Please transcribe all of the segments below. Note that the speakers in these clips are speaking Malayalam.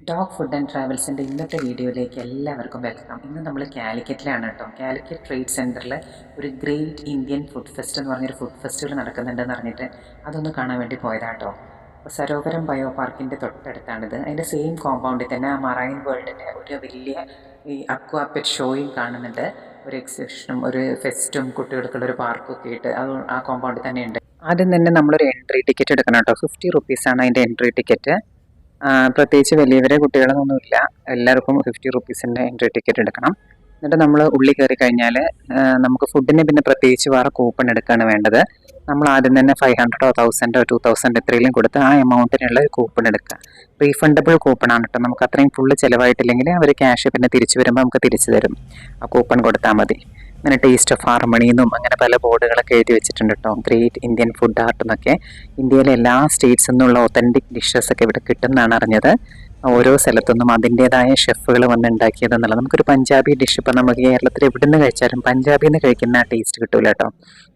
ഡോഗ് ഫുഡ് ആൻഡ് ട്രാവൽസിന്റെ ഇന്നത്തെ വീഡിയോയിലേക്ക് എല്ലാവർക്കും വെൽക്കം ഇന്ന് നമ്മൾ കാലിക്കറ്റിലാണ് കേട്ടോ. കാലിക്കറ്റ് ട്രേഡ് സെന്ററിൽ ഒരു ഗ്രേറ്റ് ഇന്ത്യൻ ഫുഡ് ഫെസ്റ്റ് എന്ന് പറഞ്ഞൊരു ഫുഡ് ഫെസ്റ്റിവൽ നടക്കുന്നുണ്ടെന്ന് അറിഞ്ഞിട്ട് അതൊന്ന് കാണാൻ വേണ്ടി പോയതാട്ടോ അപ്പോൾ സരോവരം ബയോ പാർക്കിന്റെ തൊട്ടടുത്താണിത്. അതിന്റെ സെയിം കോമ്പൗണ്ടിൽ തന്നെ ആ മറൈൻ വേൾഡിന്റെ ഒരു വലിയ ഈ അക്വാ ഷോയും കാണുന്നുണ്ട്. ഒരു എക്സിബിഷനും ഒരു ഫെസ്റ്റും കുട്ടികൾക്കുള്ള ഒരു പാർക്കും ഒക്കെ ആയിട്ട് അത് ആ കോമ്പൗണ്ടിൽ തന്നെ ഉണ്ട്. ആദ്യം തന്നെ നമ്മളൊരു എൻട്രി ടിക്കറ്റ് എടുക്കണം കേട്ടോ. ഫിഫ്റ്റി റുപ്പീസാണ് അതിന്റെ എൻട്രി ടിക്കറ്റ് പ്രത്യേകിച്ച് വലിയവരെ കുട്ടികളൊന്നുമില്ല എല്ലാവർക്കും ഫിഫ്റ്റി റുപ്പീസിന്റെ എൻട്രി ടിക്കറ്റ് എടുക്കണം. എന്നിട്ട് നമ്മൾ ഉള്ളിൽ കയറി കഴിഞ്ഞാൽ നമുക്ക് ഫുഡിന് പിന്നെ പ്രത്യേകിച്ച് വേറെ കൂപ്പൺ എടുക്കുകയാണ് വേണ്ടത്. നമ്മൾ ആദ്യം തന്നെ ഫൈവ് ഹൺഡ്രഡോ തൗസൻഡോ ടു തൗസൻഡ് എത്രയെങ്കിലും കൊടുത്ത് ആ എമൗണ്ടിനുള്ള ഒരു കൂപ്പൺ എടുക്കുക. റീഫണ്ടബിൾ കൂപ്പൺ ആണ് കേട്ടോ നമുക്ക് അത്രയും ഫുള്ള് ചിലവായിട്ടില്ലെങ്കിൽ അവർ ക്യാഷ് പിന്നെ തിരിച്ചു വരുമ്പോൾ നമുക്ക് തിരിച്ചു തരും. ആ കൂപ്പൺ കൊടുത്താൽ മതി. അങ്ങനെ ടേസ്റ്റ് ഓഫ് ഹാർമണി എന്നും അങ്ങനെ പല ബോർഡുകളൊക്കെ എഴുതി വെച്ചിട്ടുണ്ട് കേട്ടോ ഗ്രേറ്റ് ഇന്ത്യൻ ഫുഡ് ആർട്ട് എന്നൊക്കെ. ഇന്ത്യയിലെ എല്ലാ സ്റ്റേറ്റ്സിൽ നിന്നുള്ള ഒത്തന്റിക് ഡിഷസ് ഒക്കെ ഇവിടെ കിട്ടുമെന്നാണ് അറിഞ്ഞത്. ഓരോ സ്ഥലത്തുനിന്നും അതിന്റെതായ ഷെഫുകൾ വന്ന് ഉണ്ടാക്കിയത് എന്നുള്ളത്. നമുക്കൊരു പഞ്ചാബി ഡിഷ് ഇപ്പം നമുക്ക് കേരളത്തിൽ എവിടെ നിന്ന് കഴിച്ചാലും പഞ്ചാബിൽ നിന്ന് കഴിക്കുന്ന ടേസ്റ്റ് കിട്ടൂല കേട്ടോ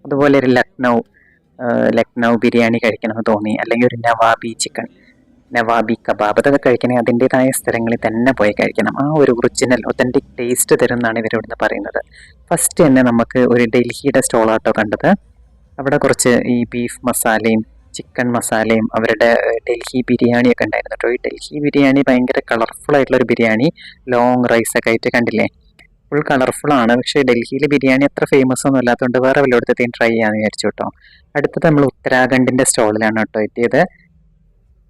അതുപോലെ ഒരു ലക്നൗ ലക്നൗ ബിരിയാണി കഴിക്കണമെന്ന് തോന്നി. അല്ലെങ്കിൽ ഒരു നവാബി ചിക്കൻ നവാബി കബാബ് അതൊക്കെ കഴിക്കണേ അതിന്റെതായ സ്ഥലങ്ങളിൽ തന്നെ പോയി കഴിക്കണം. ആ ഒരു ഒറിജിനൽ ഒത്തന്റിക് ടേസ്റ്റ് തരും എന്നാണ് ഇവരിവിടുന്ന് പറയുന്നത്. ഫസ്റ്റ് തന്നെ നമുക്ക് ഒരു ഡൽഹിയുടെ സ്റ്റോളാട്ടോ കണ്ടത്. അവിടെ കുറച്ച് ഈ ബീഫ് മസാലയും ചിക്കൻ മസാലയും അവരുടെ ഡൽഹി ബിരിയാണിയൊക്കെ ഉണ്ടായിരുന്നു കേട്ടോ. ഈ ഡൽഹി ബിരിയാണി ഭയങ്കര കളർഫുൾ ആയിട്ടുള്ള ഒരു ബിരിയാണി ലോങ് റൈസ് ഒക്കെ ആയിട്ട് കണ്ടില്ലേ? ഫുൾ കളർഫുൾ ആണ്. പക്ഷേ ഡൽഹിയിലെ ബിരിയാണി അത്ര ഫേമസ് ഒന്നും അല്ലാത്തതുകൊണ്ട് വേറെ വല്ലയിടത്തേയും ട്രൈ ചെയ്യാമെന്ന് വിചാരിച്ചു കേട്ടോ. അടുത്തത് നമ്മൾ ഉത്തരാഖണ്ഡിന്റെ സ്റ്റോളിലാണ് കേട്ടോ എത്തിയത്.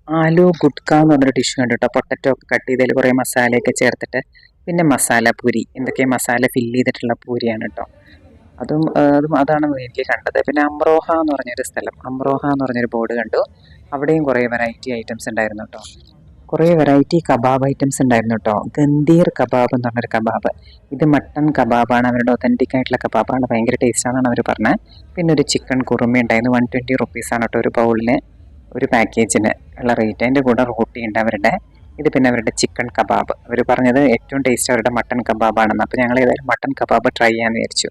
ആലു ഗുഡ്ക എന്ന് പറഞ്ഞൊരു ഡിഷ് ഉണ്ട് കേട്ടോ പൊട്ടറ്റോ ഒക്കെ കട്ട് ചെയ്തതിൽ കുറേ മസാലയൊക്കെ ചേർത്തിട്ട് പിന്നെ മസാല പൂരി. എന്തൊക്കെ മസാല ഫില്ല് ചെയ്തിട്ടുള്ള പൂരിയാണ് കേട്ടോ അതും അതും അതാണ് വീട്ടിൽ കണ്ടത്. പിന്നെ അമ്രോഹ എന്ന് പറഞ്ഞൊരു സ്ഥലം. അമ്രോഹ എന്ന് പറഞ്ഞൊരു ബോർഡ് കണ്ടു. അവിടെയും കുറേ വെറൈറ്റി ഐറ്റംസ് ഉണ്ടായിരുന്നു കേട്ടോ കുറേ വെറൈറ്റി കബാബ് ഐറ്റംസ് ഉണ്ടായിരുന്നു കേട്ടോ ഗന്ധീർ കബാബ് എന്ന് പറഞ്ഞൊരു കബാബ്. ഇത് മട്ടൺ കബാബാണ്. അവരുടെ ഒത്തന്റിക് ആയിട്ടുള്ള കബാബാണ്. ഭയങ്കര ടേസ്റ്റാണെന്നാണ് അവർ പറഞ്ഞത് പിന്നെ ഒരു ചിക്കൻ കുറുമ ഉണ്ടായിരുന്നു വൺ ട്വന്റി റുപ്പീസാണ് കേട്ടോ ഒരു ബൗളിന് ഒരു പാക്കേജിന് ഉള്ള റേറ്റ് അതിന്റെ കൂടെ റോട്ടി ഉണ്ട് അവരുടെ. ഇത് പിന്നെ അവരുടെ ചിക്കൻ കബാബ് അവർ പറഞ്ഞത് ഏറ്റവും ടേസ്റ്റ് അവരുടെ മട്ടൺ കബാബാണെന്ന് അപ്പോൾ ഞങ്ങൾ ഏതായാലും മട്ടൺ കബാബ് ട്രൈ ചെയ്യാമെന്ന് വിചാരിച്ചു.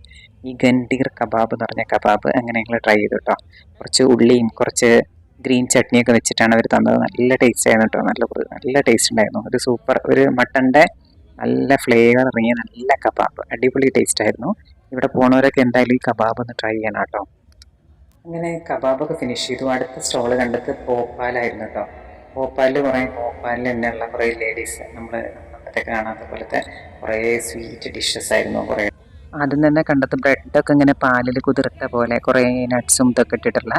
ഈ ഗണ്ടീർ കബാബ് എന്ന് പറഞ്ഞ കബാബ് അങ്ങനെ ഞങ്ങൾ ട്രൈ ചെയ്തു കേട്ടോ കുറച്ച് ഉള്ളിയും കുറച്ച് ഗ്രീൻ ചട്നിയൊക്കെ വെച്ചിട്ടാണ് അവർ തന്നത്. നല്ല ടേസ്റ്റ് ആയിരുന്നു കേട്ടോ നല്ല നല്ല ടേസ്റ്റ് ഉണ്ടായിരുന്നു. ഒരു സൂപ്പർ ഒരു മട്ടന്റെ നല്ല ഫ്ലേവർ ഇറങ്ങിയ നല്ല കബാബ് അടിപൊളി ടേസ്റ്റ് ആയിരുന്നു. ഇവിടെ പോണവരൊക്കെ എന്തായാലും ഈ കബാബ് ഒന്ന് ട്രൈ ചെയ്യണം കേട്ടോ അങ്ങനെ കബാബൊക്കെ ഫിനിഷ് ചെയ്തു. അടുത്ത സ്റ്റോൾ കണ്ടത് ഭോപ്പാലായിരുന്നു കേട്ടോ ഭോപ്പാലിൽ കുറേ ഭോപ്പാലിൽ തന്നെയുള്ള കുറേ ലേഡീസ് നമ്മൾ അന്നത്തെ കാണാത്ത പോലത്തെ കുറേ സ്വീറ്റ് ഡിഷസ് ആയിരുന്നു കുറേ. ആദ്യം തന്നെ കണ്ടത് ബ്രെഡൊക്കെ ഇങ്ങനെ പാലിൽ കുതിർത്ത പോലെ കുറേ നട്ട്സും ഇതൊക്കെ ഇട്ടിട്ടുള്ള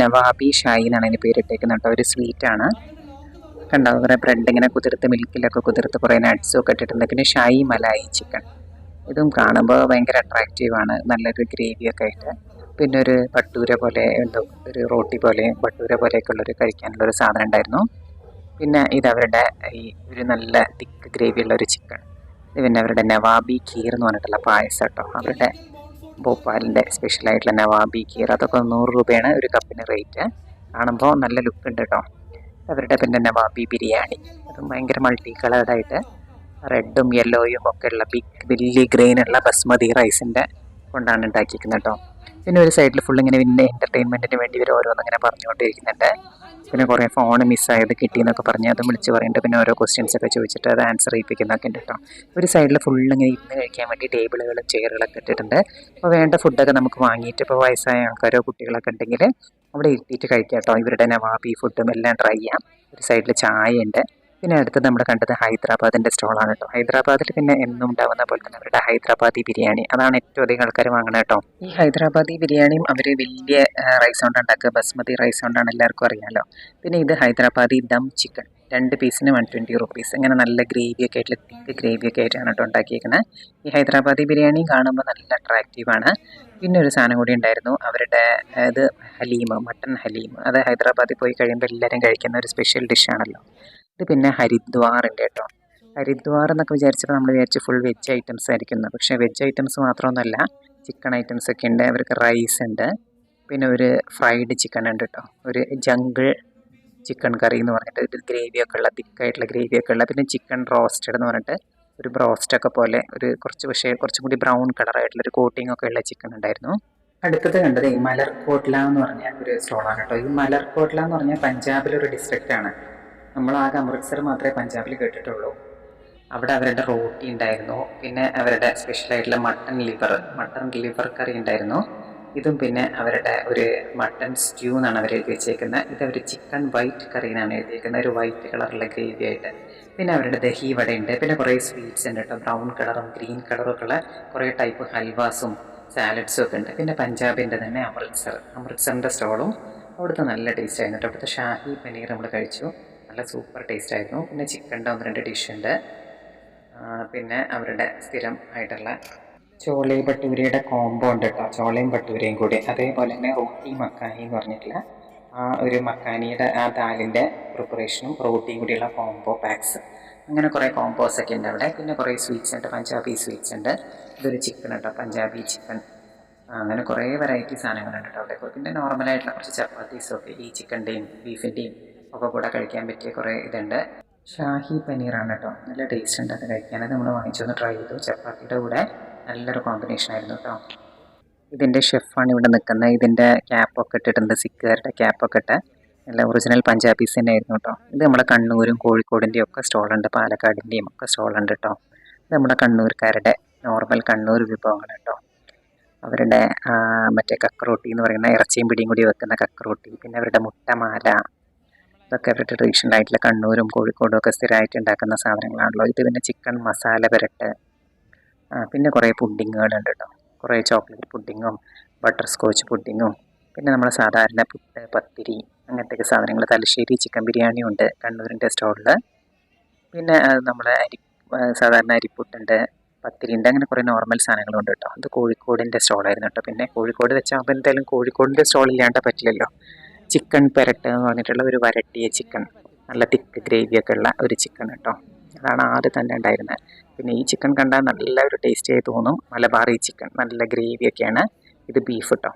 നവാബി ഷായി എന്നാണ് അതിന് പേരിട്ടേക്കുന്നത് കേട്ടോ ഒരു സ്വീറ്റാണ് കണ്ടോ? കുറേ ബ്രെഡ് ഇങ്ങനെ കുതിർത്ത് മിൽക്കിലൊക്കെ കുതിർത്ത് കുറേ നട്ട്സും ഒക്കെ ഇട്ടിട്ടുണ്ട്. പിന്നെ ഷായി മലായി ചിക്കൻ ഇതും കാണുമ്പോൾ ഭയങ്കര അട്രാക്റ്റീവാണ് നല്ലൊരു ഗ്രേവിയൊക്കെ ആയിട്ട്. പിന്നെ ഒരു ഭട്ടൂര പോലെ എന്തോ ഒരു റോട്ടി പോലെ ഭട്ടൂര പോലെയൊക്കെ ഉള്ളൊരു കഴിക്കാനുള്ള ഒരു സാധനം ഉണ്ടായിരുന്നു പിന്നെ ഇത് അവരുടെ ഈ ഒരു നല്ല തിക്ക് ഗ്രേവി ഉള്ള ഒരു ചിക്കൻ ഇത് പിന്നെ അവരുടെ നവാബി ഖീർ എന്ന് പറഞ്ഞിട്ടുള്ള പായസം കേട്ടോ. അവരുടെ ഭോപ്പാലിന്റെ സ്പെഷ്യലായിട്ടുള്ള നവാബി ഖീർ. അതൊക്കെ നൂറ് രൂപയാണ് ഒരു കപ്പിന് റേറ്റ് കാണുമ്പോൾ നല്ല ലുക്ക് ഉണ്ട് കേട്ടോ. അവരുടെ പിന്നെ നവാബി ബിരിയാണി. അതും ഭയങ്കര മൾട്ടി കളേർഡായിട്ട് റെഡും യെല്ലോയും ഒക്കെ ഉള്ള ബിഗ് വലിയ ഗ്രെയിൻ ഉള്ള ബസ്മതി റൈസിന്റെ കൊണ്ടാണ് ഉണ്ടാക്കിയിരിക്കുന്നത് കേട്ടോ. പിന്നെ ഒരു സൈഡിൽ ഫുൾ ഇങ്ങനെ പിന്നെ എന്റർടൈൻമെന്റിന് വേണ്ടി ഇവർ ഓരോന്ന് ഇങ്ങനെ പറഞ്ഞുകൊണ്ടിരിക്കുന്നുണ്ട്. പിന്നെ കുറേ ഫോൺ മിസ്സായത് കിട്ടി എന്നൊക്കെ പറഞ്ഞ് അത് വിളിച്ച് പറയുന്നുണ്ട് പിന്നെ ഓരോ ക്വസ്റ്റ്യൻസ് ഒക്കെ ചോദിച്ചിട്ട് അത് ആൻസർ ചെയ്യിപ്പിക്കുന്നൊക്കെ ഉണ്ട് കേട്ടോ ഒരു സൈഡിൽ ഫുൾ ഇങ്ങനെ ഇരുന്ന് കഴിക്കാൻ വേണ്ടി ടേബിളുകളും ചെയറുകളൊക്കെ ഇട്ടിട്ടുണ്ട്. അപ്പോൾ വേണ്ട ഫുഡൊക്കെ നമുക്ക് വാങ്ങിയിട്ട് ഇപ്പോൾ വയസ്സായ ആൾക്കാരോ കുട്ടികളൊക്കെ ഉണ്ടെങ്കിൽ അവിടെ ഇരുത്തിയിട്ട് കഴിക്കാം കേട്ടോ ഇവരുടെ നവാബി ഫുഡും എല്ലാം ട്രൈ ചെയ്യാം ഒരു സൈഡിൽ ചായ ഉണ്ട്. പിന്നെ അടുത്തത് നമ്മൾ കണ്ടത് ഹൈദരാബാദിന്റെ സ്റ്റോളാണ് കേട്ടോ ഹൈദരാബാദിൽ പിന്നെ എന്നും ഉണ്ടാവുന്ന പോലെ തന്നെ അവരുടെ ഹൈദരാബാദി ബിരിയാണി. അതാണ് ഏറ്റവും അധികം ആൾക്കാർ വാങ്ങണത് കേട്ടോ. ഈ ഹൈദരാബാദി ബിരിയാണിയും അവർ വലിയ റൈസ് കൊണ്ട് ഉണ്ടാക്കുക. ബസ്മതി റൈസ് കൊണ്ടാണ് എല്ലാവർക്കും അറിയാമല്ലോ പിന്നെ ഇത് ഹൈദരാബാദി ദം ചിക്കൻ. രണ്ട് പീസിന് വൺ ട്വന്റി റുപ്പീസ് ഇങ്ങനെ നല്ല ഗ്രേവിയൊക്കെ ആയിട്ടുള്ള തിക്ക് ഗ്രേവിയൊക്കെ ആയിട്ടാണ് കേട്ടോ ഉണ്ടാക്കിയേക്കുന്നത് ഈ ഹൈദരാബാദി ബിരിയാണി കാണുമ്പോൾ നല്ല അട്രാക്റ്റീവാണ് പിന്നെ ഒരു സാധനം കൂടി ഉണ്ടായിരുന്നു. അവരുടെ ഇത് ഹലീം മട്ടൺ ഹലീം അത് ഹൈദരാബാദിൽ പോയി കഴിയുമ്പോൾ എല്ലാവരും കഴിക്കുന്ന ഒരു സ്പെഷ്യൽ ഡിഷാണല്ലോ ഇത് പിന്നെ ഹരിദ്വാറിന്റെ കേട്ടോ. ഹരിദ്വാർ എന്നൊക്കെ വിചാരിച്ചപ്പോൾ നമ്മൾ വിചാരിച്ചു ഫുൾ വെജ് ഐറ്റംസ് ആയിരിക്കുന്നു പക്ഷേ വെജ് ഐറ്റംസ് മാത്രമൊന്നുമല്ല ചിക്കൻ ഐറ്റംസ് ഒക്കെ ഉണ്ട് അവർക്ക് റൈസ് ഉണ്ട്. പിന്നെ ഒരു ഫ്രൈഡ് ചിക്കൻ ഉണ്ട് കേട്ടോ. ഒരു ജംഗിൾ ചിക്കൻ കറി എന്ന് പറഞ്ഞിട്ട് ഗ്രേവി ഗ്രേവിയൊക്കെ ഉള്ള തിക്കായിട്ടുള്ള ഗ്രേവിയൊക്കെ ഉള്ള പിന്നെ ചിക്കൻ റോസ്റ്റഡ് എന്ന് പറഞ്ഞിട്ട് ഒരു ബ്രോസ്റ്റൊക്കെ പോലെ ഒരു കുറച്ച് പക്ഷേ കുറച്ചും കൂടി ബ്രൗൺ കളറായിട്ടുള്ള ഒരു കോട്ടിംഗ് ഒക്കെ ഉള്ള ചിക്കൻ ഉണ്ടായിരുന്നു. അടുത്തത് കണ്ടത് ഈ മലർക്കോട്ട്ല എന്ന് പറഞ്ഞ ഒരു സ്റ്റോളാണ് കേട്ടോ. ഈ മലർക്കോട്ട്ല എന്ന് പറഞ്ഞാൽ പഞ്ചാബിലൊരു ഡിസ്ട്രിക്റ്റ് ആണ്. നമ്മളാകെ അമൃത്സർ മാത്രമേ പഞ്ചാബിൽ കേട്ടിട്ടുള്ളൂ. അവിടെ അവരുടെ റോട്ടി ഉണ്ടായിരുന്നു. പിന്നെ അവരുടെ സ്പെഷ്യലായിട്ടുള്ള mutton liver mutton liver curry ഉണ്ടായിരുന്നു. ഇതും പിന്നെ അവരുടെ ഒരു മട്ടൺ സ്റ്റ്യൂ എന്നാണ് അവർ എഴുതി വെച്ചേക്കുന്നത് ഇത് അവർ ചിക്കൻ വൈറ്റ് കറി എന്നാണ് എഴുതിയേക്കുന്നത് ഒരു വൈറ്റ് കളറുള്ള ഗ്രേവി ആയിട്ട്. പിന്നെ അവരുടെ ദഹി വട ഉണ്ട്. പിന്നെ കുറേ സ്വീറ്റ്സ് ഉണ്ട് കേട്ടോ. ബ്രൗൺ കളറും ഗ്രീൻ കളറും ഒക്കെ കുറേ ടൈപ്പ് ഹൽവാസും സാലഡ്സും ഒക്കെ ഉണ്ട്. പിന്നെ പഞ്ചാബിന്റെ തന്നെ അമൃത്സർ അമൃത്സറിന്റെ സ്റ്റോളും അവിടുത്തെ നല്ല ടേസ്റ്റ് ആയിരുന്നു കേട്ടോ. അവിടുത്തെ ഷാഹി പനീർ നമ്മൾ കഴിച്ചു. നല്ല സൂപ്പർ ടേസ്റ്റ് ആയിരുന്നു പിന്നെ ചിക്കന്റെ ഒന്ന് രണ്ട് ഡിഷ് ഉണ്ട് പിന്നെ അവരുടെ സ്ഥിരം ആയിട്ടുള്ള ചോളയും ഭട്ടൂരിയുടെ കോംബോ ഉണ്ട് കേട്ടോ. ചോളയും ഭട്ടൂരയും കൂടി. അതേപോലെ തന്നെ റോട്ടി മക്കാനി എന്ന് പറഞ്ഞിട്ടുള്ള ആ ഒരു മക്കാനിയുടെ ആ ദാലിന്റെ പ്രിപ്പറേഷനും റോട്ടിയും കൂടിയുള്ള കോംബോ പാക്സ് അങ്ങനെ കുറേ കോംബോസ് ഒക്കെ ഉണ്ട് അവിടെ. പിന്നെ കുറേ സ്വീറ്റ്സ് ഉണ്ട്. പഞ്ചാബി സ്വീറ്റ്സ് ഉണ്ട്. ഇതൊരു ചിക്കൻ കേട്ടോ പഞ്ചാബി ചിക്കൻ അങ്ങനെ കുറേ വെറൈറ്റി സാധനങ്ങളുണ്ട് കേട്ടോ അവിടെ പിന്നെ നോർമലായിട്ടുള്ള കുറച്ച് ചപ്പാത്തീസൊക്കെ ഈ ചിക്കന്റെയും ബീഫിന്റെയും ഒക്കെ കൂടെ കഴിക്കാൻ പറ്റിയ കുറേ ഇതുണ്ട്. ഷാഹി പനീറാണ് കേട്ടോ. നല്ല ടേസ്റ്റ് ഉണ്ട് അത് കഴിക്കാൻ. അത് നമ്മൾ വാങ്ങിച്ചൊന്ന് ട്രൈ ചെയ്തു. ചപ്പാത്തിയുടെ കൂടെ നല്ലൊരു കോമ്പിനേഷൻ ആയിരുന്നു കേട്ടോ. ഇതിന്റെ ഷെഫാണ് ഇവിടെ നിൽക്കുന്നത്. ഇതിന്റെ ക്യാപ്പൊക്കെ ഇട്ടിട്ടുണ്ട് സിക്കുകാരുടെ ക്യാപ്പൊക്കെ ഇട്ട്. നല്ല ഒറിജിനൽ പഞ്ചാബീസ് തന്നെ ആയിരുന്നു കേട്ടോ. ഇത് നമ്മുടെ കണ്ണൂരും കോഴിക്കോടിന്റെയും ഒക്കെ സ്റ്റോളുണ്ട് പാലക്കാടിന്റെയും ഒക്കെ സ്റ്റോളുണ്ട് കേട്ടോ. ഇത് നമ്മുടെ കണ്ണൂർക്കാരുടെ നോർമൽ കണ്ണൂർ വിഭവങ്ങൾ കേട്ടോ. അവരുടെ മറ്റേ കക്കറോട്ടി എന്ന് പറയുന്ന ഇറച്ചിയും പിടിയും കൂടി വെക്കുന്ന കക്കറോട്ടി പിന്നെ അവരുടെ മുട്ടമാല ഇതൊക്കെ അവരുടെ ട്രഡീഷണൽ ആയിട്ടുള്ള കണ്ണൂരും കോഴിക്കോടും ഒക്കെ സ്ഥിരമായിട്ട് ഉണ്ടാക്കുന്ന സാധനങ്ങളാണല്ലോ. ഇത് പിന്നെ ചിക്കൻ മസാല പുരട്ട്. പിന്നെ കുറേ പുഡിങ്ങുകളുണ്ട് കേട്ടോ. കുറേ ചോക്ലേറ്റ് പുഡിങ്ങും ബട്ടർ സ്കോച്ച് പുഡിങ്ങും. പിന്നെ നമ്മൾ സാധാരണ പുട്ട് പത്തിരി അങ്ങനത്തെ സാധനങ്ങൾ തലശ്ശേരി ചിക്കൻ ബിരിയാണിയും ഉണ്ട് കണ്ണൂരിന്റെ സ്റ്റോളിൽ പിന്നെ അത് നമ്മുടെ അരി സാധാരണ അരിപ്പുട്ടുണ്ട് പത്തിരി ഉണ്ട് അങ്ങനെ കുറേ നോർമൽ സാധനങ്ങളുണ്ട് കേട്ടോ. അത് കോഴിക്കോടിന്റെ സ്റ്റോളായിരുന്നു കേട്ടോ. പിന്നെ കോഴിക്കോട് വെച്ചാകുമ്പോൾ എന്തായാലും കോഴിക്കോടിന്റെ സ്റ്റോൾ ഇല്ലാണ്ട് പറ്റില്ലല്ലോ. ചിക്കൻ പെരട്ട് എന്ന് പറഞ്ഞിട്ടുള്ള ഒരു വരട്ടിയ ചിക്കൻ. നല്ല തിക്ക് ഗ്രേവിയൊക്കെ ഉള്ള ഒരു ചിക്കൻ കേട്ടോ. അതാണ് ആദ്യം തന്നെ ഉണ്ടായിരുന്നത്. പിന്നെ ഈ ചിക്കൻ കണ്ടാൽ നല്ല ഒരു ടേസ്റ്റ് ആയി തോന്നും. മലബാറി ചിക്കൻ നല്ല ഗ്രേവിയൊക്കെയാണ് ഇത് ബീഫ് കേട്ടോ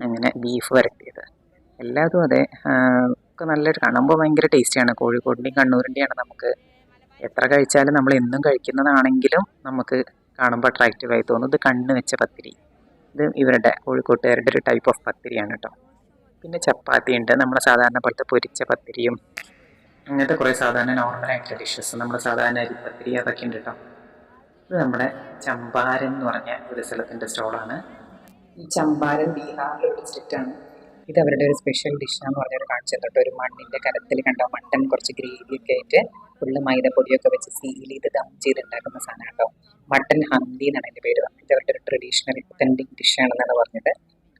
അങ്ങനെ ബീഫ് വരട്ടിയത്. എല്ലാതും അതെ ഒക്കെ നല്ലൊരു കാണുമ്പോൾ ഭയങ്കര ടേസ്റ്റിയാണ് കോഴിക്കോടിന്റെയും കണ്ണൂരിന്റെയാണ് നമുക്ക് എത്ര കഴിച്ചാലും നമ്മൾ എന്നും കഴിക്കുന്നതാണെങ്കിലും നമുക്ക് കാണുമ്പോൾ അട്രാക്റ്റീവായി തോന്നും. ഇത് കണ്ണ് വെച്ച പത്തിരി. ഇത് ഇവരുടെ കോഴിക്കോട്ടുകാരുടെ ഒരു ടൈപ്പ് ഓഫ് പത്തിരിയാണ് കേട്ടോ. പിന്നെ ചപ്പാത്തി ഉണ്ട് നമ്മുടെ സാധാരണ പോലത്തെ പൊരിച്ച പത്തിരിയും അങ്ങനത്തെ കുറേ സാധാരണ നോർമൽ ആയിട്ടുള്ള ഡിഷസ് നമ്മുടെ സാധാരണ അരിപ്പത്തിരി അതൊക്കെ ഉണ്ട് കേട്ടോ ഇത് നമ്മുടെ ചമ്പാരൻ എന്ന് പറഞ്ഞ ഒരു സ്ഥലത്തിന്റെ സ്റ്റോളാണ് ഈ ചമ്പാരൻ ബീഹാറിലെ ഒരു ഡിസ്ട്രിക്റ്റാണ് ഇത് അവരുടെ ഒരു സ്പെഷ്യൽ ഡിഷാന്ന് പറഞ്ഞൊരു കാണിച്ചു തൊട്ട് ഒരു മണ്ണിന്റെ കരത്തിൽ കണ്ടോ മട്ടൻ കുറച്ച് ഗ്രേവി ഒക്കെ ആയിട്ട് ഫുള്ള് മൈദപ്പൊടിയൊക്കെ വെച്ച് സീൽ ചെയ്ത് ദം ചെയ്തുണ്ടാക്കുന്ന സാധനം കേട്ടോ മട്ടൻ ഹന്തി എന്നാണ് എന്റെ പേര്. പറഞ്ഞത് അവരുടെ ഒരു ട്രഡീഷണൽ ഒത്തന്റിക് ഡിഷാണെന്നാണ് പറഞ്ഞത്.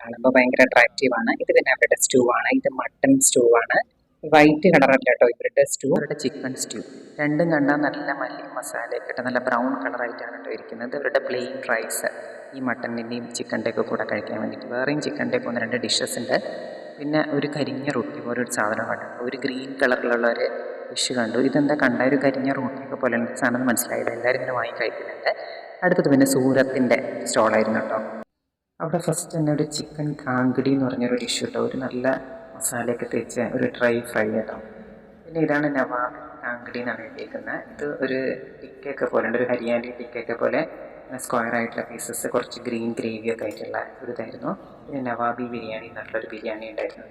കാണുമ്പോൾ ഭയങ്കര അട്രാക്റ്റീവ് ആണ്. ഇത് പിന്നെ അവരുടെ സ്റ്റൂ ആണ്. ഇത് മട്ടൺ സ്റ്റൂ ആണ്. വൈറ്റ് കളറല്ല കേട്ടോ ഇവരുടെ സ്റ്റൂ അവരുടെ ചിക്കൻ സ്റ്റൂ രണ്ടും കണ്ടാൽ നല്ല മല്ലി മസാലയൊക്കെ ഇട്ട് നല്ല ബ്രൗൺ കളറായിട്ടാണ് കേട്ടോ ഇരിക്കുന്നത്. ഇവരുടെ പ്ലെയിൻ റൈസ് ഈ മട്ടണിന്റെയും ചിക്കന്റെയൊക്കെ കൂടെ കഴിക്കാൻ വേണ്ടിയിട്ട് വേറെയും ചിക്കന്റെ ഒക്കെ ഒന്ന് രണ്ട് ഡിഷസ് ഉണ്ട്. പിന്നെ ഒരു കരിഞ്ഞ റൊട്ടി പോലെ ഒരു സാധനം കണ്ടു. ഒരു ഗ്രീൻ കളറിലുള്ള ഒരു ഡിഷ് കണ്ടു. ഇതെന്താ കണ്ട? ഒരു കരിഞ്ഞ റൊട്ടിയൊക്കെ പോലെ. സാധനം മനസ്സിലായില്ല. എല്ലാവരും ഇങ്ങനെ വാങ്ങി കഴിക്കുന്നുണ്ട്. അടുത്തത് പിന്നെ സൂരത്തിന്റെ സ്റ്റോളായിരുന്നു കേട്ടോ. അവിടെ ഫസ്റ്റ് തന്നെ ഒരു ചിക്കൻ കാങ്കടി എന്ന് പറഞ്ഞൊരു ഡിഷ് കേട്ടോ ഒരു നല്ല മസാലയൊക്കെ തേച്ച് ഒരു ഡ്രൈ ഫ്രൈ കേട്ടോ പിന്നെ ഇതാണ് നവാബ് കാങ്കടി എന്നാണ് എഴുതിയിരിക്കുന്നത് ഇത് ഒരു ടിക്കയൊക്കെ പോലെ ഒരു ഹരിയാലി ടിക്കയൊക്കെ പോലെ സ്ക്വയർ ആയിട്ടുള്ള പീസസ് കുറച്ച് ഗ്രീൻ ഗ്രേവി ഒക്കെ ആയിട്ടുള്ള ഒരു ഇതായിരുന്നു. പിന്നെ നവാബി ബിരിയാണി എന്നുള്ളൊരു ബിരിയാണി ഉണ്ടായിരുന്നു.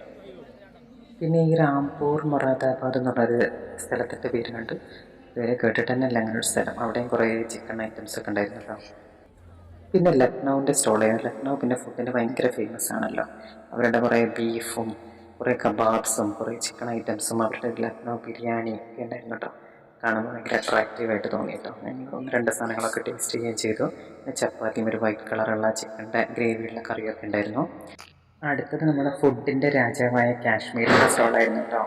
പിന്നെ ഈ രാംപൂർ മൊറാദാബാദ് എന്നുള്ളൊരു സ്ഥലത്തിന്റെ പേരുണ്ട് ഇതുവരെ കേട്ടിട്ട് തന്നെ അല്ല അങ്ങനെ ഒരു സ്ഥലം. അവിടെയും കുറേ ചിക്കൻ ഐറ്റംസ് ഒക്കെ ഉണ്ടായിരുന്നു കേട്ടോ പിന്നെ ലക്നൗവിന്റെ സ്റ്റോളായിരുന്നു ലക്നൗ പിന്നെ ഫുഡിന് ഭയങ്കര ഫേമസ് ആണല്ലോ. അവരുടെ കുറേ ബീഫും കുറേ കബാബ്സും കുറേ ചിക്കൻ ഐറ്റംസും അവരുടെ ലക്നൗ ബിരിയാണി ഒക്കെ ഉണ്ടായിരുന്നു കേട്ടോ. കാണുമ്പോൾ ഭയങ്കര അട്രാക്റ്റീവായിട്ട് തോന്നി കേട്ടോ ഞങ്ങൾ ഒന്ന് രണ്ട് സാധനങ്ങളൊക്കെ ടേസ്റ്റ് ചെയ്യുകയും ചെയ്തു. പിന്നെ ചപ്പാത്തിയും ഒരു വൈറ്റ് കളറുള്ള ചിക്കന്റെ ഗ്രേവിയുള്ള കറിയൊക്കെ ഉണ്ടായിരുന്നു. അടുത്തത് നമ്മുടെ ഫുഡിന്റെ രാജാവായ കാശ്മീരിന്റെ സ്റ്റോളായിരുന്നു കേട്ടോ.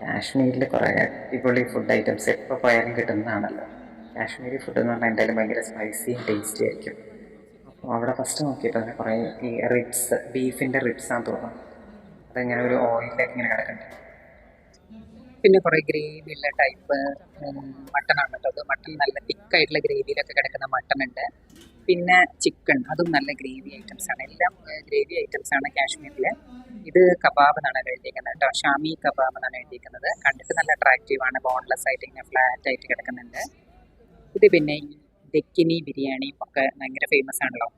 കാശ്മീരിൽ കുറേ അടിപൊളി ഫുഡ് ഐറ്റംസ് എപ്പോൾ പോയാലും കിട്ടുന്നതാണല്ലോ. കാശ്മീരി ഫുഡ് എന്ന് പറഞ്ഞാൽ എന്തായാലും ഭയങ്കര സ്പൈസിയും ടേസ്റ്റി ആയിരിക്കും. അവിടെ ഫസ്റ്റ് നോക്കിയിട്ട് തന്നെ കുറേ ഈ റിബ്സ് ബീഫിന്റെ റിബ്സാന്ന് തോന്നുന്നു. അതിങ്ങനെ ഒരു ഓയിലൊക്കെ ഇങ്ങനെ കിടക്കുന്നുണ്ട് പിന്നെ കുറേ ഗ്രേവി ഉള്ള ടൈപ്പ് മട്ടൺ അത് മട്ടൺ നല്ല തിക്കായിട്ടുള്ള ഗ്രേവിയിലൊക്കെ കിടക്കുന്ന മട്ടൺ ഉണ്ട്. പിന്നെ ചിക്കൻ അതും നല്ല ഗ്രേവി ഐറ്റംസ് ആണ്. എല്ലാം ഗ്രേവി ഐറ്റംസ് ആണ് കാശ്മീരിൽ ഇത് കബാബ് എന്നാണ് എഴുതിയിരിക്കുന്നത് കേട്ടോ. ഷാമി കബാബ് എന്നാണ് എഴുതിയിരിക്കുന്നത് കണ്ടിട്ട് നല്ല അട്രാക്റ്റീവ് ആണ്. ബോൺലെസ് ആയിട്ട് ഇങ്ങനെ ഫ്ലാറ്റ് ആയിട്ട് കിടക്കുന്നുണ്ട്. ഇത് പിന്നെ ദക്കിനി ബിരിയാണിയും ഒക്കെ ഭയങ്കര ഫേമസ് ആണല്ലോ.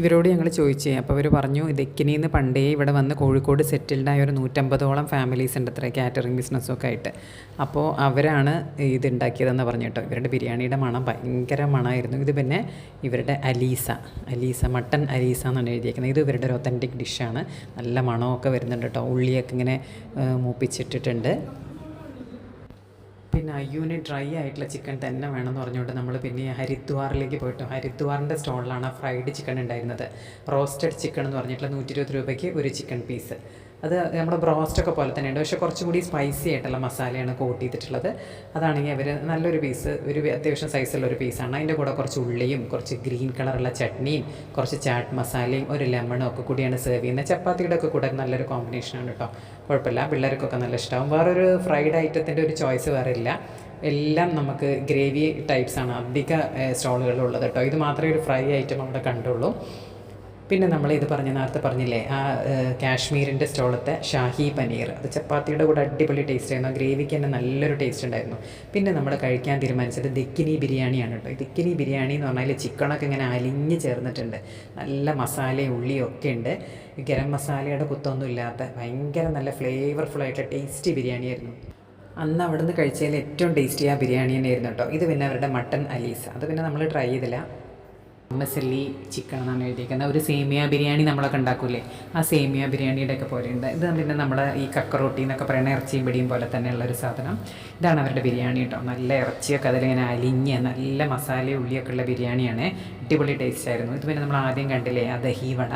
ഇവരോട് ഞങ്ങൾ ചോദിച്ചേ അപ്പോൾ അവർ പറഞ്ഞു ദക്കിനിയിൽ നിന്ന് പണ്ടേ ഇവിടെ വന്ന് കോഴിക്കോട് സെറ്റിൽഡായ ഒരു നൂറ്റമ്പതോളം ഫാമിലീസ് ഉണ്ട് അത്ര കാറ്ററിംഗ് ബിസിനസ്സൊക്കെ ആയിട്ട്. അപ്പോൾ അവരാണ് ഇത് ഉണ്ടാക്കിയതെന്ന് പറഞ്ഞു കേട്ടോ. ഇവരുടെ ബിരിയാണിയുടെ മണം ഭയങ്കര മണമായിരുന്നു ഇത് പിന്നെ ഇവരുടെ അലീസ അലീസ മട്ടൻ അലീസ എന്നാണ് എഴുതിയിരിക്കുന്നത് ഇത് ഇവരുടെ ഒരു ഒത്തന്റിക് ഡിഷാണ് നല്ല മണമൊക്കെ വരുന്നുണ്ട് കേട്ടോ. ഉള്ളിയൊക്കെ ഇങ്ങനെ മൂപ്പിച്ചിട്ടിട്ടുണ്ട്. പിന്നെ അയ്യൂന് ഡ്രൈ ആയിട്ടുള്ള ചിക്കൻ തന്നെ വേണമെന്ന് പറഞ്ഞുകൊണ്ട് നമ്മൾ പിന്നെ ഹരിദ്വാറിലേക്ക് പോയിട്ടു. ഹരിദ്വാറിന്റെ സ്റ്റോളിലാണ് ഫ്രൈഡ് ചിക്കൻ ഉണ്ടായിരുന്നത്. റോസ്റ്റഡ് ചിക്കൻ എന്ന് പറഞ്ഞിട്ടുള്ള നൂറ്റി ഇരുപത് രൂപയ്ക്ക് ഒരു ചിക്കൻ പീസ്. അത് നമ്മുടെ ബ്രോസ്റ്റൊക്കെ പോലെ തന്നെയുണ്ട്. പക്ഷേ കുറച്ചും കൂടി സ്പൈസി ആയിട്ടുള്ള മസാലയാണ് കോട്ട് ചെയ്തിട്ടുള്ളത്. അതാണെങ്കിൽ അവർ നല്ലൊരു പീസ് ഒരു അത്യാവശ്യം സൈസുള്ള ഒരു പീസാണ് അതിന്റെ കൂടെ കുറച്ച് ഉള്ളിയും കുറച്ച് ഗ്രീൻ കളറുള്ള ചട്നിയും കുറച്ച് ചാട്ട് മസാലയും ഒരു ലെമണും ഒക്കെ കൂടിയാണ് സെർവ് ചെയ്യുന്നത്. ചപ്പാത്തിയുടെ ഒക്കെ കൂടെ നല്ലൊരു കോമ്പിനേഷനാണ് കേട്ടോ കുഴപ്പമില്ല. പിള്ളേർക്കൊക്കെ നല്ല ഇഷ്ടമാവും. വേറൊരു ഫ്രൈഡ് ഐറ്റത്തിന്റെ ഒരു ചോയ്സ് വേറെ ഇല്ല. എല്ലാം നമുക്ക് ഗ്രേവി ടൈപ്സാണ് അധിക സ്റ്റോളുകളിലുള്ളത് കേട്ടോ ഇത് മാത്രമേ ഒരു ഫ്രൈ ഐറ്റം അവിടെ കണ്ടുള്ളൂ. പിന്നെ നമ്മൾ ഇത് പറഞ്ഞ നേരത്തെ പറഞ്ഞില്ലേ ആ കാശ്മീരിന്റെ സ്റ്റോളത്തെ ഷാഹി പനീർ. അത് ചപ്പാത്തിയുടെ കൂടെ അടിപൊളി ടേസ്റ്റ് ആയിരുന്നു. ഗ്രേവിക്ക് തന്നെ നല്ലൊരു ടേസ്റ്റ് ഉണ്ടായിരുന്നു. പിന്നെ നമ്മൾ കഴിക്കാൻ തീരുമാനിച്ചത് ദിക്കിനി ബിരിയാണിയാണ് കേട്ടോ. ദക്കിനി ബിരിയാണി എന്ന് പറഞ്ഞാൽ ചിക്കണൊക്കെ ഇങ്ങനെ അലിഞ്ഞ് ചേർന്നിട്ടുണ്ട്. നല്ല മസാലയും ഉള്ളിയും ഒക്കെ ഉണ്ട്. ഗരം മസാലയുടെ കുത്തൊന്നും ഇല്ലാത്ത ഭയങ്കര നല്ല ഫ്ലേവർഫുൾ ആയിട്ട് ടേസ്റ്റി ബിരിയാണിയായിരുന്നു അന്ന് അവിടെ നിന്ന് കഴിച്ചതിൽ ഏറ്റവും ടേസ്റ്റി ആ ബിരിയാണി തന്നെയായിരുന്നു കേട്ടോ. ഇത് പിന്നെ അവരുടെ മട്ടൺ അലീസ്. അത് പിന്നെ നമ്മൾ ട്രൈ ചെയ്തില്ല. മസല്ലി ചിക്കൻ എന്നാണ് എഴുതിയിരിക്കുന്നത് ഒരു സേമിയ ബിരിയാണി നമ്മളൊക്കെ ഉണ്ടാക്കൂലേ? ആ സേമിയ ബിരിയാണിയുടെ ഒക്കെ പോലെയുണ്ട് ഇത് പിന്നെ നമ്മുടെ ഈ കക്കറോട്ടി എന്നൊക്കെ പറയുന്ന ഇറച്ചിയും പിടിയും പോലെ തന്നെയുള്ള ഒരു സാധനം. ഇതാണ് അവരുടെ ബിരിയാണി കേട്ടോ. നല്ല ഇറച്ചിയൊക്കെ അതിലിങ്ങനെ അലിഞ്ഞ് നല്ല മസാല ഉള്ളിയൊക്കെ ഉള്ള ബിരിയാണിയാണ്. അടിപൊളി ടേസ്റ്റ് ആയിരുന്നു. ഇത് പിന്നെ നമ്മൾ ആദ്യം കണ്ടില്ലേ ആ ദഹി വട.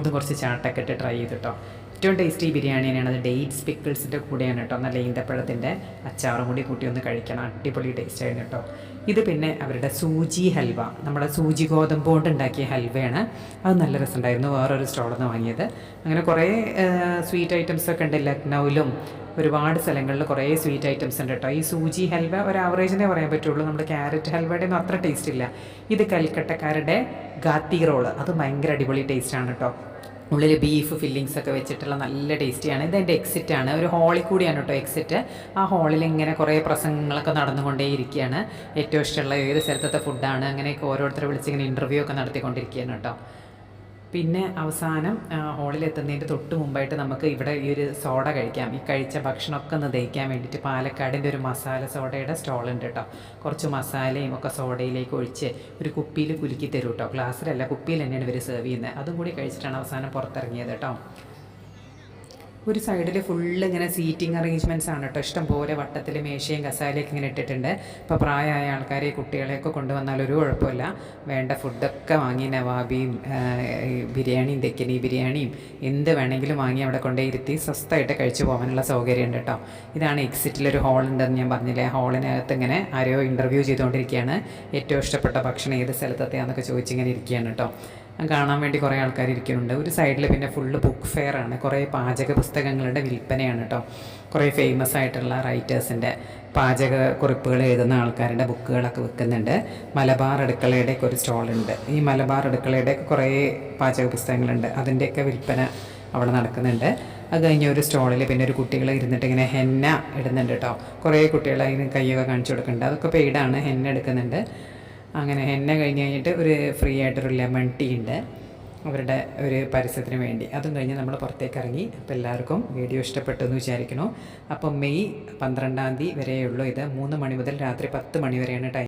അത് കുറച്ച് ചാട്ടൊക്കെ ഇട്ട് ട്രൈ ചെയ്തിട്ടോ ഏറ്റവും ടേസ്റ്റി ബിരിയാണി തന്നെയാണ്. അത് ഡേറ്റ്സ് പിക്കിൾസിന്റെ കൂടെയാണ് കേട്ടോ. നല്ല ഈന്തപ്പഴത്തിന്റെ അച്ചാറും കൂടി കൂട്ടി ഒന്ന് കഴിക്കണം. അടിപൊളി ടേസ്റ്റ് ആയിരുന്നു കേട്ടോ. ഇത് പിന്നെ അവരുടെ സൂചി ഹൽവ. നമ്മുടെ സൂചി ഗോതമ്പ് കൊണ്ട് ഉണ്ടാക്കിയ ഹൽവയാണ്. അത് നല്ല രസമുണ്ടായിരുന്നു. വേറൊരു സ്റ്റോളിൽ നിന്ന് വാങ്ങിയത്. അങ്ങനെ കുറേ സ്വീറ്റ് ഐറ്റംസ് ഒക്കെ ഉണ്ട് ലക്നൗവിലും. ഒരുപാട് സ്ഥലങ്ങളിൽ കുറേ സ്വീറ്റ് ഐറ്റംസ് ഉണ്ട് കേട്ടോ. ഈ സൂചി ഹൽവ ഒരു ആവറേജിനെ പറയാൻ പറ്റുള്ളൂ. നമ്മുടെ ക്യാരറ്റ് ഹൽവയുടെ ഒന്നും അത്ര ടേസ്റ്റ് ഇല്ല. ഇത് കൽക്കട്ടക്കാരുടെ ഗാത്തി റോൾ അത് ഭയങ്കര അടിപൊളി ടേസ്റ്റാണ് കേട്ടോ. ഉള്ളിൽ ബീഫ് ഫില്ലിങ്സ് ഒക്കെ വെച്ചിട്ടുള്ള നല്ല ടേസ്റ്റിയാണ് ഇതെന്റെ എക്സിറ്റ് ആണ്. ഒരു ഹാളിൽ കൂടിയാണ് കേട്ടോ എക്സിറ്റ് ആ ഹോളിൽ ഇങ്ങനെ കുറേ പ്രസംഗങ്ങളൊക്കെ നടന്നുകൊണ്ടേ ഇരിക്കുകയാണ് ഏറ്റവും ഇഷ്ടമുള്ള ഏത് സ്ഥലത്തെ ഫുഡാണ് അങ്ങനെയൊക്കെ ഓരോരുത്തരെ വിളിച്ച് ഇങ്ങനെ ഇന്റർവ്യൂ ഒക്കെ നടത്തിക്കൊണ്ടിരിക്കുകയാണ് കേട്ടോ പിന്നെ അവസാനം എത്തുന്നതിന്റെ തൊട്ട് മുമ്പായിട്ട് നമുക്ക് ഇവിടെ ഈ ഒരു സോഡ കഴിക്കാം. ഈ കഴിച്ച ഭക്ഷണമൊക്കെ ഒന്ന് ദഹിക്കാൻ വേണ്ടിയിട്ട് പാലക്കാടിന്റെ ഒരു മസാല സോഡയുടെ സ്റ്റോൾ ഉണ്ട് കേട്ടോ. കുറച്ച് മസാലയും ഒക്കെ സോഡയിലേക്ക് ഒഴിച്ച് ഒരു കുപ്പിയിൽ കുലുക്കി തരും കേട്ടോ. ഗ്ലാസ്സിലല്ല കുപ്പിയിൽ തന്നെയാണ് ഇവർ സെർവ് ചെയ്യുന്നത്. അതും കൂടി കഴിച്ചിട്ടാണ് അവസാനം പുറത്തിറങ്ങിയത് കേട്ടോ. ഒരു സൈഡിൽ ഫുള്ള് ഇങ്ങനെ സീറ്റിംഗ് അറേഞ്ച്മെന്റ്സ് ആണ് കേട്ടോ ഇഷ്ടം പോലെ വട്ടത്തിൽ മേശയും കസാലയൊക്കെ ഇങ്ങനെ ഇട്ടിട്ടുണ്ട്. ഇപ്പോൾ പ്രായമായ ആൾക്കാരെ കുട്ടികളെയൊക്കെ കൊണ്ടുവന്നാൽ ഒരു കുഴപ്പമില്ല. വേണ്ട ഫുഡൊക്കെ വാങ്ങി നവാബിയും ബിരിയാണിയും തെക്കിനി ബിരിയാണിയും എന്ത് വേണമെങ്കിലും വാങ്ങി അവിടെ കൊണ്ടേ ഇരുത്തി സ്വസ്ഥമായിട്ട് കഴിച്ചു പോകാനുള്ള സൗകര്യമുണ്ട് കേട്ടോ ഇതാണ് എക്സിറ്റിലൊരു ഹോൾ ഉണ്ടെന്ന് ഞാൻ പറഞ്ഞില്ലേ? ഹോളിനകത്ത് ഇങ്ങനെ ആരെയോ ഇന്റർവ്യൂ ചെയ്തുകൊണ്ടിരിക്കുകയാണ്. ഏറ്റവും ഇഷ്ടപ്പെട്ട ഭക്ഷണം ഏത് സ്ഥലത്തെത്തെയാണെന്നൊക്കെ ചോദിച്ചിങ്ങനെ ഇരിക്കുകയാണ് കേട്ടോ കാണാൻ വേണ്ടി കുറേ ആൾക്കാർ ഇരിക്കുന്നുണ്ട്. ഒരു സൈഡിൽ പിന്നെ ഫുള്ള് ബുക്ക് ഫെയർ ആണ്. കുറേ പാചക പുസ്തകങ്ങളുടെ വിൽപ്പനയാണ് കേട്ടോ കുറേ ഫേമസ് ആയിട്ടുള്ള റൈറ്റേഴ്സിന്റെ പാചക കുറിപ്പുകൾ എഴുതുന്ന ആൾക്കാരുടെ ബുക്കുകളൊക്കെ വിൽക്കുന്നുണ്ട്. മലബാർ അടുക്കളയുടെ ഒക്കെ ഒരു സ്റ്റോളുണ്ട് ഈ മലബാർ അടുക്കളയുടെ കുറേ പാചക പുസ്തകങ്ങളുണ്ട്. അതിന്റെയൊക്കെ വിൽപ്പന അവിടെ നടക്കുന്നുണ്ട്. അത് കഴിഞ്ഞ ഒരു സ്റ്റോളിൽ പിന്നെ ഒരു കുട്ടികൾ ഇരുന്നിട്ട് ഇങ്ങനെ ഹെന്ന ഇടുന്നുണ്ട് കേട്ടോ കുറേ കുട്ടികൾ അതിന് കൈയൊക്കെ കാണിച്ചു കൊടുക്കുന്നുണ്ട്. അതൊക്കെ പെയ്ഡാണ് ഹെന്ന എടുക്കുന്നുണ്ട്. അങ്ങനെ എന്നെ കഴിഞ്ഞ് കഴിഞ്ഞിട്ട് ഒരു ഫ്രീ ആയിട്ടൊരു ലെമൺ ടീ ഉണ്ട്. അവരുടെ ഒരു പരസ്യത്തിന് വേണ്ടി. അതും കഴിഞ്ഞ് നമ്മൾ പുറത്തേക്ക് ഇറങ്ങി. അപ്പോൾ എല്ലാവർക്കും വീഡിയോ ഇഷ്ടപ്പെട്ടു എന്ന് വിചാരിക്കുന്നു. അപ്പോൾ മെയ് പന്ത്രണ്ടാം തീയതി വരെയുള്ളൂ ഇത്. മൂന്ന് മണി മുതൽ രാത്രി പത്ത് മണി വരെയാണ് ടൈം